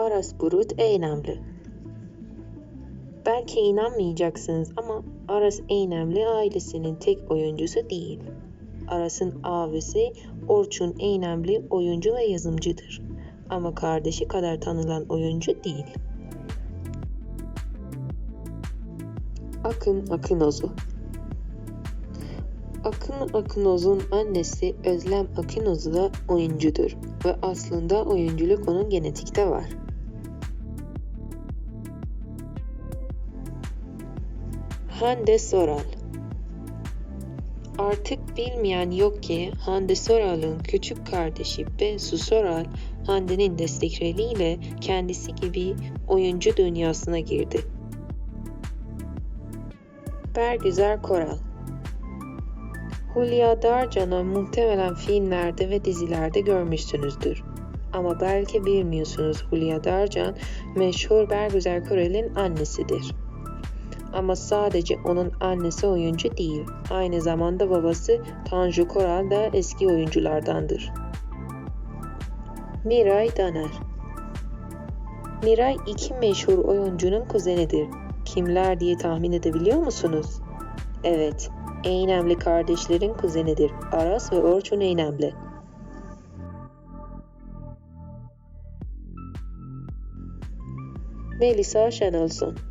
Aras Bulut Eynemli. Belki inanmayacaksınız ama Aras Eynemli ailesinin tek oyuncusu değil. Aras'ın abisi Orçun Eynemli oyuncu ve yazımcıdır. Ama kardeşi kadar tanınan oyuncu değil. Akın Akınozu Akın Akınoz'un annesi Özlem Akınozu da oyuncudur ve aslında oyunculuk onun genetikte var. Hande Soral Artık bilmeyen yok ki Hande Soral'ın küçük kardeşi Bensu Soral, Hande'nin destekleriyle kendisi gibi oyuncu dünyasına girdi. Bergüzar Koral Hulya Darcan'ı muhtemelen filmlerde ve dizilerde görmüşsünüzdür. Ama belki bilmiyorsunuz Hulya Darcan meşhur Bergüzar Koral'in annesidir. Ama sadece onun annesi oyuncu değil, aynı zamanda babası Tanju Koral da eski oyunculardandır. Miray Daner Miray iki meşhur oyuncunun kuzenidir. Kimler diye tahmin edebiliyor musunuz? Evet, Eynemli kardeşlerin kuzenidir. Aras ve Orçun Eynemli. Melisa Şenolson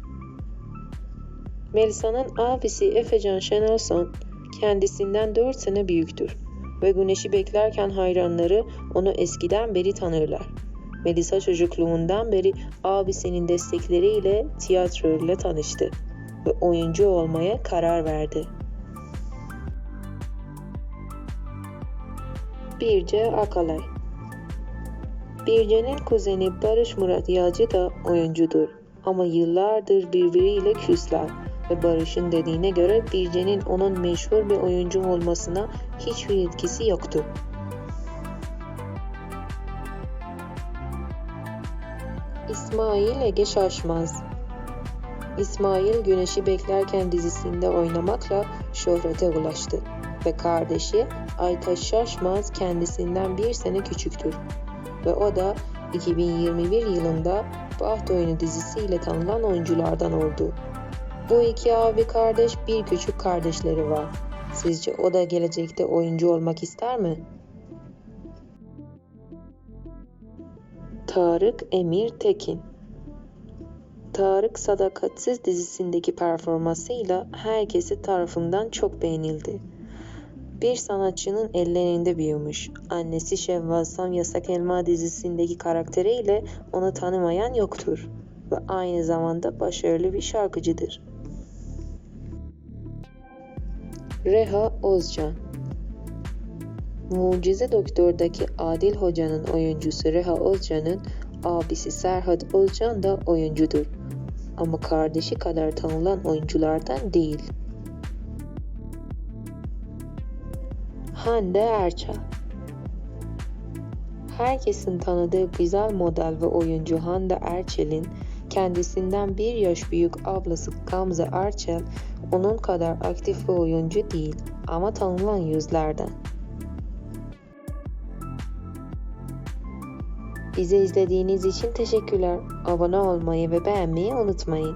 Melisa'nın abisi Efecan Şenolson kendisinden 4 sene büyüktür ve Güneş'i beklerken hayranları onu eskiden beri tanırlar. Melisa çocukluğundan beri abisinin destekleriyle tiyatro ile tanıştı ve oyuncu olmaya karar verdi. Birce Akalay Birce'nin kuzeni Barış Murat Yalcı da oyuncudur ama yıllardır birbiriyle küsler ve Barış'ın dediğine göre Birce'nin onun meşhur bir oyuncu olmasına hiçbir etkisi yoktu. İsmail Ege Şaşmaz İsmail Güneş'i Beklerken dizisinde oynamakla şöhrete ulaştı ve kardeşi Aytaş Şaşmaz kendisinden bir sene küçüktür ve o da 2021 yılında Baht Oyunu dizisiyle tanınan oyunculardan oldu. Bu iki abi kardeş bir küçük kardeşleri var. Sizce o da gelecekte oyuncu olmak ister mi? Tarık Emir Tekin Tarık Sadakatsiz dizisindeki performansıyla herkesi tarafından çok beğenildi. Bir sanatçının ellerinde büyümüş. Annesi Şevval Yasak Elma dizisindeki karakteriyle onu tanımayan yoktur ve aynı zamanda başarılı bir şarkıcıdır. Reha Ozcan Mucize Doktor'daki Adil Hoca'nın oyuncusu Reha Ozcan'ın abisi Serhat Ozcan da oyuncudur. Ama kardeşi kadar tanınan oyunculardan değil. Hande Erçel Herkesin tanıdığı güzel model ve oyuncu Hande Erçel'in kendisinden bir yaş büyük ablası Gamze Erçel onun kadar aktif bir oyuncu değil ama tanınan yüzlerden. Bizi izlediğiniz için teşekkürler. Abone olmayı ve beğenmeyi unutmayın.